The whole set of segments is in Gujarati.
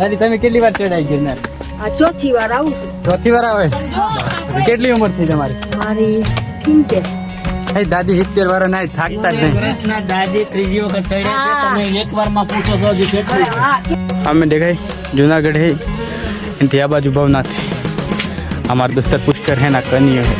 દાદી તમે કેટલી વાર ચડાઈ ગિરનાર આ ચોથી વાર આવું છું. ચોથી વાર આવે? કેટલી ઉંમર થઈ તમારી? મારી સિત્તેર. એ દાદી સિત્તેર વાર ના થાકતા જ નહીં. દાદી ત્રીજી વખત ચડ્યા છે. તમે એક વારમાં પૂછો તો હજી કેટલી અમે દેખાય જુનાગઢ હે. એનથી આ બાજુ ભવનાથ હે અમારા દોસ્તર પુષ્કર હે ના કનિયો હે.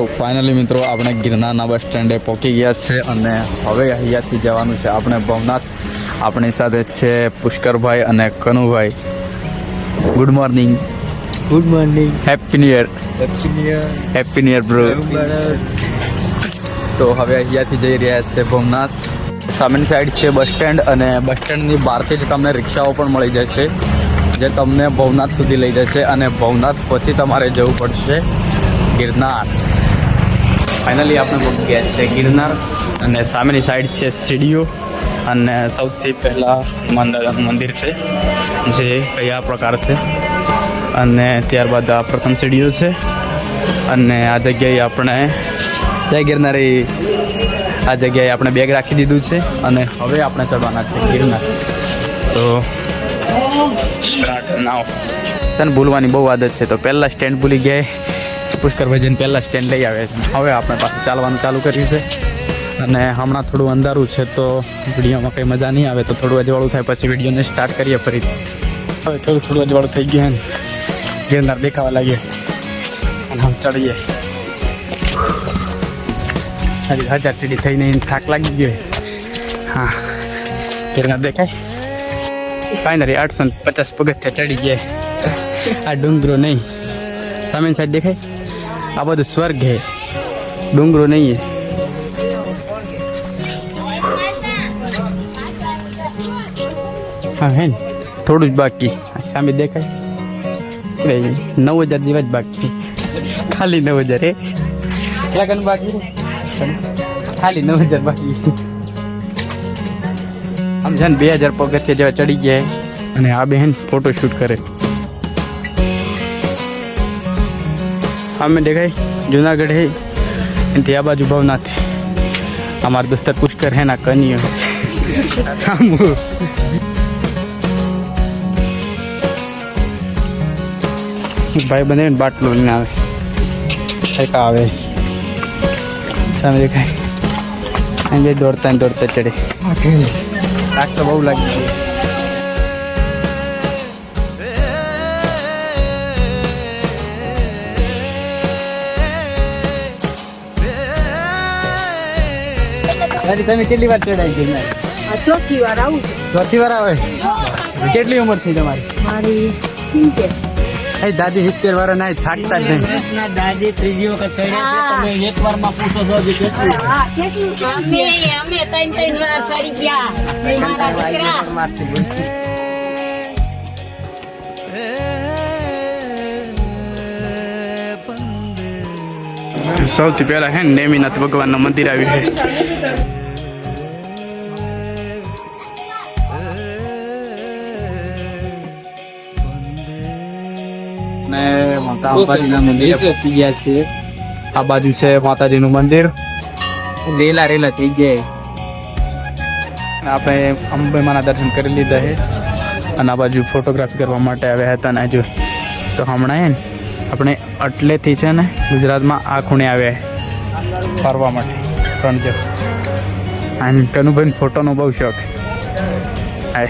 તો ફાઇનલી મિત્રો આપણે ગિરનારના બસ સ્ટેન્ડે પહોંચી ગયા છે અને હવે અહીંયાથી જવાનું છે આપણે ભવનાથ. આપણી સાથે છે પુષ્કરભાઈ અને Kanubhai. Good morning good morning happy new year happy new year bro તો હવે અહીંયાથી જઈ રહ્યા છે ભવનાથ. સામેની સાઈડ છે બસ સ્ટેન્ડ અને બસ સ્ટેન્ડની બહારથી જ તમને રિક્ષાઓ પણ મળી જશે જે તમને ભવનાથ સુધી લઈ જશે અને ભવનાથ પછી તમારે જવું પડશે ગિરનાર. ફાઇનલી આપણે પહોંચી ગયા છે ગિરનાર અને સામેની સાઈડ છે સીડીઓ અને સૌથી પહેલાં મંદિર છે, જે કયા પ્રકાર છે. અને ત્યારબાદ આ પ્રથમ સીડીઓ છે. અને આ જગ્યાએ આપણે જય ગિરનારી, આ જગ્યાએ આપણે બેગ રાખી દીધું છે. અને હવે આપણે ચડવાના છે ગિરનાર. તો નાવ. તને ભૂલવાની બહુ આદત છે. તો પહેલાં સ્ટેન્ડ ભૂલી ગયા. પુષ્કરભાઈ જઈને પહેલાં સ્ટેન્ડ લઈ આવે છે. હવે આપણે પાછું ચાલવાનું ચાલુ કર્યું છે. અને હમણાં થોડું અંધારું છે તો વિડીયોમાં કંઈ મજા નહીં આવે તો થોડું અજવાળું થાય પછી વિડીયોને સ્ટાર્ટ કરીએ ફરી. હવે થોડું થોડું અજવાળું થઈ ગયું ગિરનાર દેખાવા લાગ્યો. અને હમ ચડીએ. હજી હજાર સીડી થઈને થાક લાગી ગયો હા. ગિરનાર દેખાય. ફાઇનલી આઠસો પચાસ પગથિયા ચડી ગયા. આ ડુંગરો નહીં. સામેની સાઈડ દેખાય. આ બધું સ્વર્ગ હે. ડુંગરો નહીં હે. હા, હે ને. થોડું જ બાકી. સામે દેખાય. નવ હજાર જેવા જ બાકી. ખાલી નવ હજાર, હે. લગન બાકી ખાલી નવ હજાર બાકી આમ છે ને બે હજાર પગથિયા જેવા ચડી ગયા અને આ બેન ફોટો શૂટ કરે. દેખાય જુનાગઢ હે એનથી આ બાજુ ભવનાથ અમારા દોસ્તર પુષ્કર હે ના કનિયો ભાઈ બંધ બાટલો લઈને આવે કંઈક આવે સામે દેખાય દોડતા દોડતા ચડે થાક તો બહુ લાગી ગયો તમે કેટલી વાર ચડાઈ ગિરનાર ચોથી વાર આવું છું. ચોથી વાર આવે? કેટલી ઉંમર થઈ તમારી? મારી સિત્તેર. એ દાદી સિત્તેર વાર ના થાકતા જ નહીં. દાદી ત્રીજી વખત ચડ્યા તમે એક વારમાં પૂછો તો હજી કેટલું? અમે અમે ત્રણ ત્રણ વાર ચડી ગયા. મારા દીકરા. સૌથી પહેલા હે ને નેમિનાથ ભગવાનનું મંદિર આવ્યું છે ને માતાજીના મંદિર. પહોંચી ગયા છીએ આ બાજુ છે માતાજીનું મંદિર. રેલા રેલા થઈ ગયા. આપણે અંબેમાના દર્શન કરી લીધા છે. અને આ બાજુ ફોટોગ્રાફી કરવા માટે આવ્યા હતા ને હજુ. તો હમણાં હે આપણે અટલેથી છે ને ગુજરાતમાં આ ખૂણે આવ્યા ફરવા માટે. રણજર અને કનુભાઈ ફોટોનો બહુ શોખ. હાય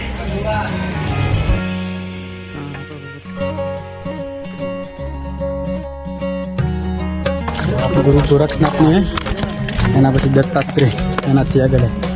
ગુરુ ગોરખનાથનું એના પછી દત્તાત્રેય એનાથી આગળ